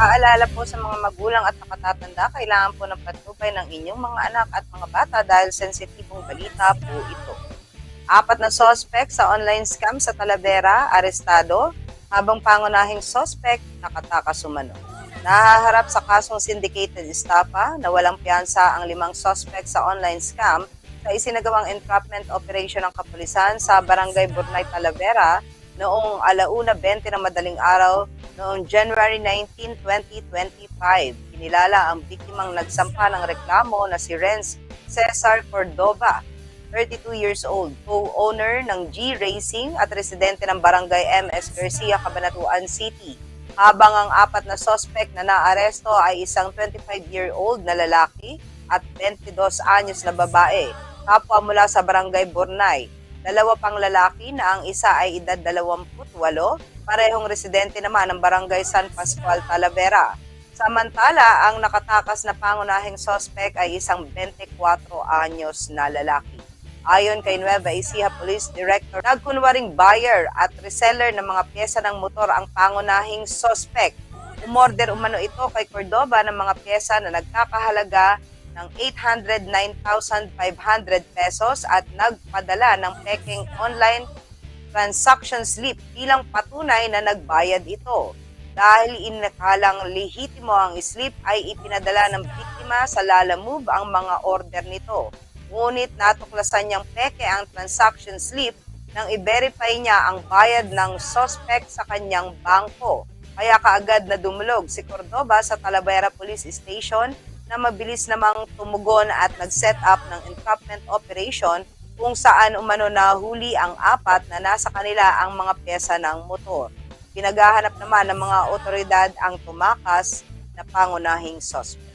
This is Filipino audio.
Paalala po sa mga magulang at nakatatanda, kailangan po ng patnubay ng inyong mga anak at mga bata dahil sensitibong balita po ito. Apat na sospek sa online scam sa Talavera, arestado, habang pangunahing sospek nakatakas umano. Nahaharap sa kasong syndicated estafa na walang piyansa ang limang sospek sa online scam sa isinagawang entrapment operation ng kapulisan sa Barangay Burnay, Talavera noong alauna 20 na madaling araw noong January 19, 2025. Kinilala ang biktimang nagsampa ng reklamo na si Renz Cesar Cordova, 32 years old, co-owner ng G Racing at residente ng Barangay MS Garcia, Cabanatuan City. Habang ang apat na suspect na naaresto ay isang 25-year-old na lalaki at 22 anyos na babae, kapwa mula sa Barangay Bornay. Dalawa pang lalaki na ang isa ay edad 28, parehong residente naman ng Barangay San Pascual, Talavera. Samantala, ang nakatakas na pangunahing suspect ay isang 24 anyos na lalaki. Ayon kay Nueva Ecija Police Director, nagkunwaring buyer at reseller ng mga pyesa ng motor ang pangunahing suspect. Umorder umano ito kay Cordova ng mga pyesa na nagkakahalaga ng 809,500 pesos at nagpadala ng peking online transaction slip bilang patunay na nagbayad ito. Dahil inakalang lehitimo ang slip ay ipinadala ng biktima sa Lala Move ang mga order nito. Ngunit natuklasan niyang peke ang transaction slip nang i-verify niya ang bayad ng suspect sa kanyang bangko. Kaya kaagad na dumulog si Cordova sa Talavera Police Station na mabilis namang tumugon at nag-set up ng entrapment operation kung saan umano nahuli ang apat na nasa kanila ang mga pyesa ng motor. Pinaghahanap naman ng mga otoridad ang tumakas na pangunahing suspect.